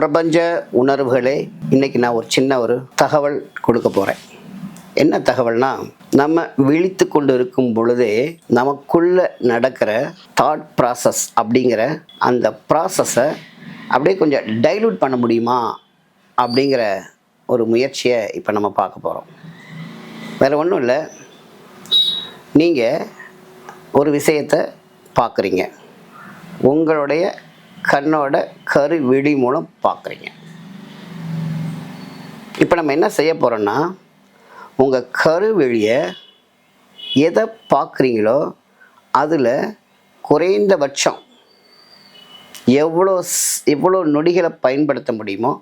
பிரபஞ்ச உணர்வுகளே இன்னைக்கு நான் ஒரு சின்ன ஒரு தகவல் கொடுக்க போகிறேன் என்ன தகவல்னா நம்ம விழித்து கொண்டு இருக்கும் பொழுதே நமக்குள்ள நடக்கிற தாட் ப்ராசஸ் அப்படிங்கிற அந்த ப்ராசஸை அப்படியே கொஞ்சம் டைலூட் பண்ண முடியுமா அப்படிங்கிற ஒரு முயற்சியை இப்போ நம்ம பார்க்க போகிறோம் வேறு ஒன்றும் இல்லை. நீங்கள் ஒரு விஷயத்தை பார்க்குறீங்க. உங்களுடைய கண்ணோட கருவிழி மூலம் பார்க்குறீங்க. இப்போ நம்ம என்ன செய்ய போகிறோன்னா உங்கள் கருவெளியை எதை பார்க்குறீங்களோ அதில் குறைந்தபட்சம் எவ்வளோ எவ்வளோ நொடிகளை பயன்படுத்த முடியுமோ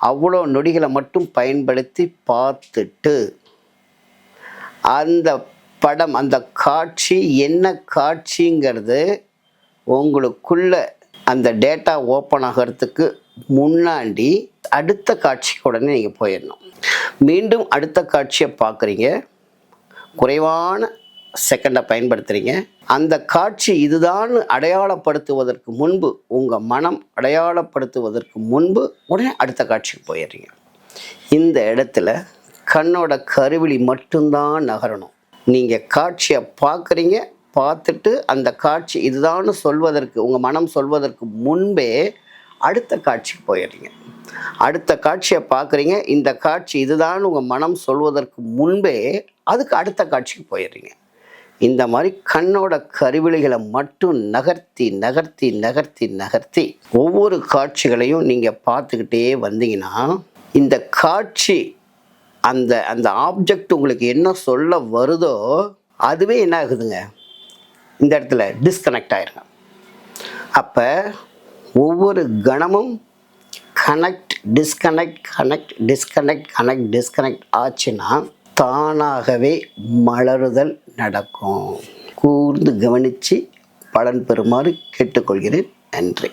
அவ்வளோ நொடிகளை மட்டும் பயன்படுத்தி பார்த்துட்டு அந்த படம் அந்த காட்சி என்ன காட்சிங்கிறது உங்களுக்குள்ள அந்த டேட்டா ஓப்பன் ஆகிறதுக்கு முன்னாடி அடுத்த காட்சிக்கு உடனே நீங்கள் போயிடணும் மீண்டும் அடுத்த காட்சியை பார்க்குறீங்க குறைவான செகண்டை பயன்படுத்துகிறீங்க அந்த காட்சி இதுதான் அடையாளப்படுத்துவதற்கு முன்பு உங்கள் மனம் அடையாளப்படுத்துவதற்கு முன்பு உடனே அடுத்த காட்சிக்கு போயிடுறீங்க இந்த இடத்துல கண்ணோட கருவிழி மட்டும்தான் நகரணும். நீங்கள் காட்சியை பார்க்குறீங்க பார்த்துட்டு அந்த காட்சி இதுதான்னு சொல்வதற்கு உங்கள் மனம் சொல்வதற்கு முன்பே அடுத்த காட்சிக்கு போயிடுறீங்க. அடுத்த காட்சியை பார்க்குறீங்க இந்த காட்சி இதுதான் உங்கள் மனம் சொல்வதற்கு முன்பே அதுக்கு அடுத்த காட்சிக்கு போயிடுறீங்க. இந்த மாதிரி கண்ணோட கருவிழிகளை மட்டும் நகர்த்தி நகர்த்தி நகர்த்தி நகர்த்தி ஒவ்வொரு காட்சிகளையும் நீங்கள் பார்த்துக்கிட்டே வந்தீங்கன்னா இந்த காட்சி அந்த அந்த ஆப்ஜெக்ட் உங்களுக்கு என்ன சொல்ல வருதோ அதுவே என்ன ஆகுதுங்க? இந்த இடத்துல டிஸ்கனெக்ட் ஆயிருங்க. அப்போ ஒவ்வொரு கணமும் connect disconnect connect disconnect connect disconnect ஆச்சுன்னா தானாகவே மலருதல் நடக்கும். கூர்ந்து கவனித்து பலன் பெறுமாறு கேட்டுக்கொள்கிறேன். நன்றி.